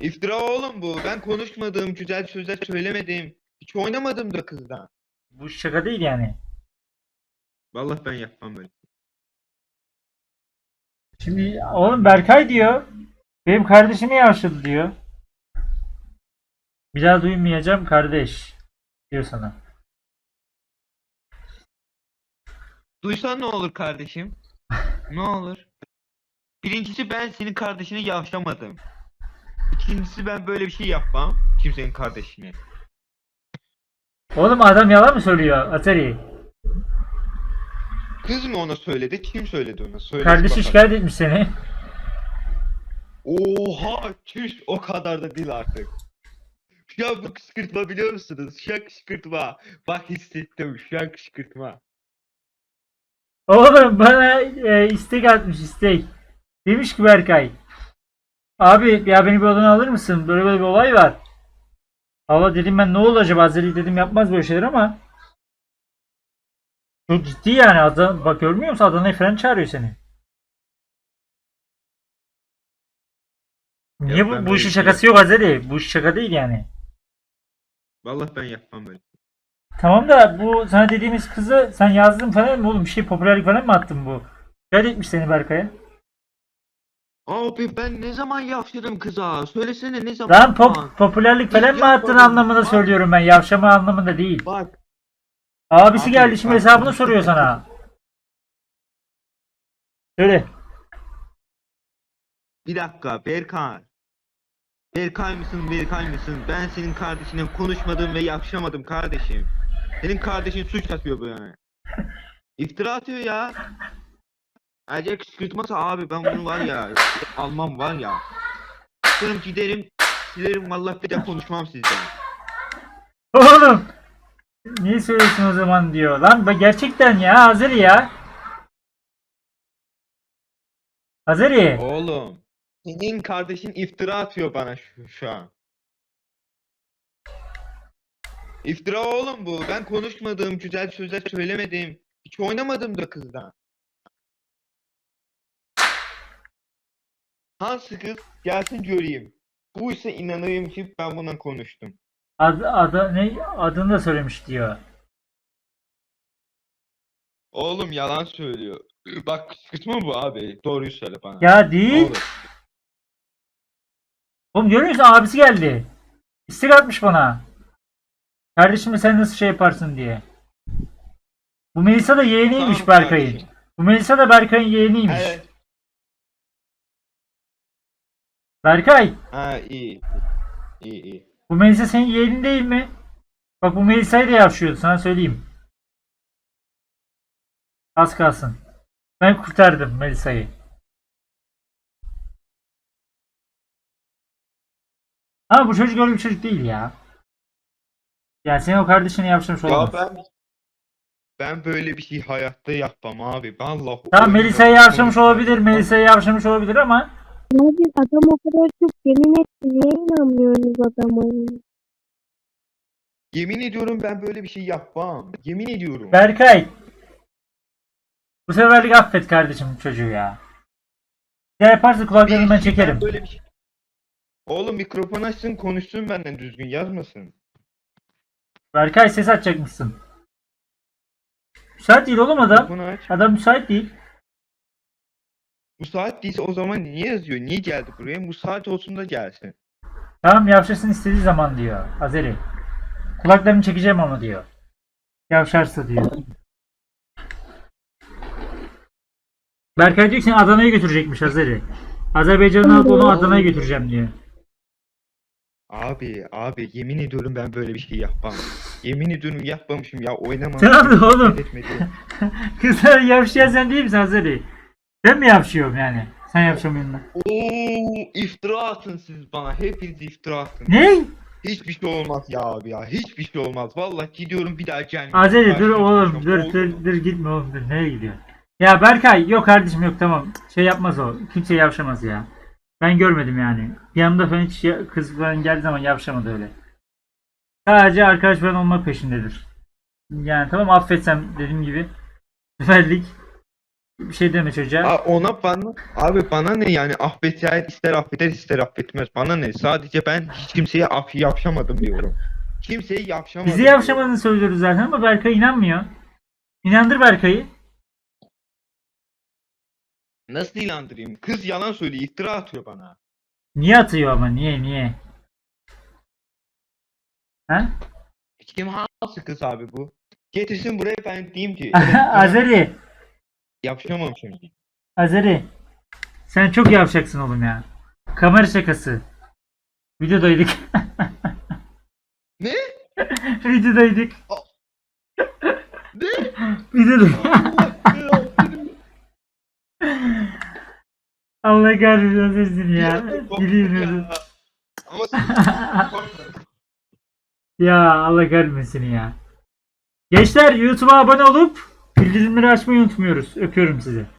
İftira oğlum bu. Ben konuşmadım, güzel sözler söylemedim. Hiç oynamadım da kızla. Bu şaka değil yani. Vallahi ben yapmam böyle. Şimdi oğlum Berkay diyor. Benim kardeşimi yavşadı diyor. Bir daha duymayacağım kardeş diyor sana. Duysan ne olur kardeşim? ne olur? Birincisi ben senin kardeşine yavşamadım. İkincisi ben böyle bir şey yapmam. Kimsenin kardeşine. Oğlum adam yalan mı söylüyor Atari? Kız mı ona söyledi? Kim söyledi ona? Söyle Kardeşi bakalım. şikayet etmiş seni. Oha çüş o kadar da değil artık. Şu an bu kışkırtma biliyor musunuz? Şu an kışkırtma. Bak hissettim şu an kışkırtma. Oğlum bana e, istek atmış istek. Demiş ki Berkay. Abi ya beni bir odana alır mısın? Böyle böyle bir olay var. Allah dedim ben ne oldu acaba? Azeri dedim yapmaz böyle şeyler ama. Çok ciddi yani. Adana, bak görmüyor musun? Adana'yı falan çağırıyor seni. Niye Ya bu, ben bu işin şey şakası yok Azeri? Bu iş şaka değil yani. Vallahi ben yapmam böyle. Tamam da bu sana dediğimiz kızı sen yazdın falan mı oğlum? Bir şey popülerlik falan mı attın bu? Şikayet etmiş seni Berkay'a. Abi ben ne zaman yavşadım kıza? Söylesene ne zaman? Lan pop, popülerlik falan mı attın yapmadım. anlamında söylüyorum ben. Yavşama anlamında değil. Bak. Abisi Abi, geldi şimdi bak. hesabını soruyor sana. Söyle. Bir dakika Berkay. Berkay mısın Berkay mısın? Ben senin kardeşine konuşmadım ve yavşamadım kardeşim. Senin kardeşin suç atıyor böyle. İftira atıyor ya. Ayrıca kışkırtması abi ben bunu var ya almam var ya. Çıkarım giderim silerim vallahi bir daha konuşmam sizden. Oğlum. Niye söylüyorsun o zaman diyor. Lan be gerçekten ya Azeri ya. Azeri. Oğlum senin kardeşin iftira atıyor bana şu, şu an. İftira oğlum bu. Ben konuşmadım, güzel sözler söylemedim. Hiç oynamadım da kızla. Hansı kız gelsin göreyim. Bu ise inanayım ki ben bundan konuştum. Ad, adı, ne, adını da söylemiş diyor. Oğlum yalan söylüyor. Bak kışkırtma bu abi. Doğruyu söyle bana. Ya değil. Oğlum. Oğlum görüyor musun abisi geldi. İstek atmış bana. Kardeşim sen nasıl şey yaparsın diye. Bu Melisa da yeğeniymiş Tamam Berkay'ın. Bu Melisa da Berkay'ın yeğeniymiş. Evet. Berkay, Ha iyi. İyi iyi. bu Melisa senin yeğenin değil mi? Bak bu Melisa'yı da yavşıyordu sana söyleyeyim. Az kalsın. Ben kurtardım Melisa'yı. Ama bu çocuk öyle bir çocuk değil ya. Yani senin o kardeşini yavşamış Ya olamaz. ben ben böyle bir şey hayatta yapmam abi. Vallahi. Tamam Melisa'yı yavşamış olabilir, Melisa'yı yavşamış olabilir ama Abi adam o kadar çok yemin etti. Niye inanmıyorsunuz adama? Yemin ediyorum ben böyle bir şey yapmam. Yemin ediyorum. Berkay. Bu seferlik affet kardeşim çocuğu ya. Ne yaparsa kulaklarını ben çekerim. Böyle bir şey. Oğlum mikrofon açsın konuşsun benden düzgün yazmasın. Berkay ses açacakmışsın. Müsait değil oğlum adam. Mikrofonu aç. Adam müsait değil. Müsait değilse o zaman niye yazıyor? Niye geldi buraya? Müsait olsun da gelsin. Tamam yavşasın istediği zaman diyor. Azeri. Kulaklarını çekeceğim ama diyor. Yavşarsa diyor. Berkay diyor ki seni Adana'ya götürecekmiş Azeri. Azerbaycan'ı alıp onu Adana'ya götüreceğim diyor. Abi abi yemin ediyorum ben böyle bir şey yapmam. Yemin ediyorum yapmamışım ya oynamam. Tamam da oğlum. Kızlar yavşayan sen değil misin Azeri? Ben mi yavşıyorum yani? Sen yavşamıyorsun da. Oo iftira atın siz bana. Hepiniz iftira atın. Ne? Hiçbir şey olmaz ya abi ya. Hiçbir şey olmaz. Vallahi gidiyorum bir daha gelmiyorum. Azeri dur oğlum dur dur dur gitme oğlum dur nereye gidiyor? Ya Berkay yok kardeşim yok tamam şey yapmaz o kimse yavşamaz ya. Ben görmedim yani. Yanımda falan hiç ya- kız falan geldiği zaman yavşamadı öyle. Sadece arkadaş falan olmak peşindedir. Yani tamam affetsem dediğim gibi. Seferlik Bir şey deme çocuğa. Aa, ona bana abi bana ne yani affet ister affeder ister affetmez bana ne sadece ben hiç kimseye af yapşamadım diyorum. Kimseyi yapşamadım. Bizi diyorum. yavşamadığını söylüyoruz zaten ama Berkay inanmıyor. İnandır Berkay'ı. Nasıl inandırayım? Kız yalan söylüyor iftira atıyor bana. Niye atıyor ama niye niye? Ha? Kim hası kız abi bu? Getirsin buraya ben diyeyim ki. Azeri. Yapşamam şimdi. Azeri. Sen çok yavşaksın oğlum ya. Kamera şakası. Videodaydık. Ne? Videodaydık. Ne? Videodaydık. Allah kahretsin ya. Gülüyorum. Ama Ya Allah kahretmesin ya. Gençler YouTube'a abone olup bildirimleri açmayı unutmuyoruz. Öpüyorum sizi.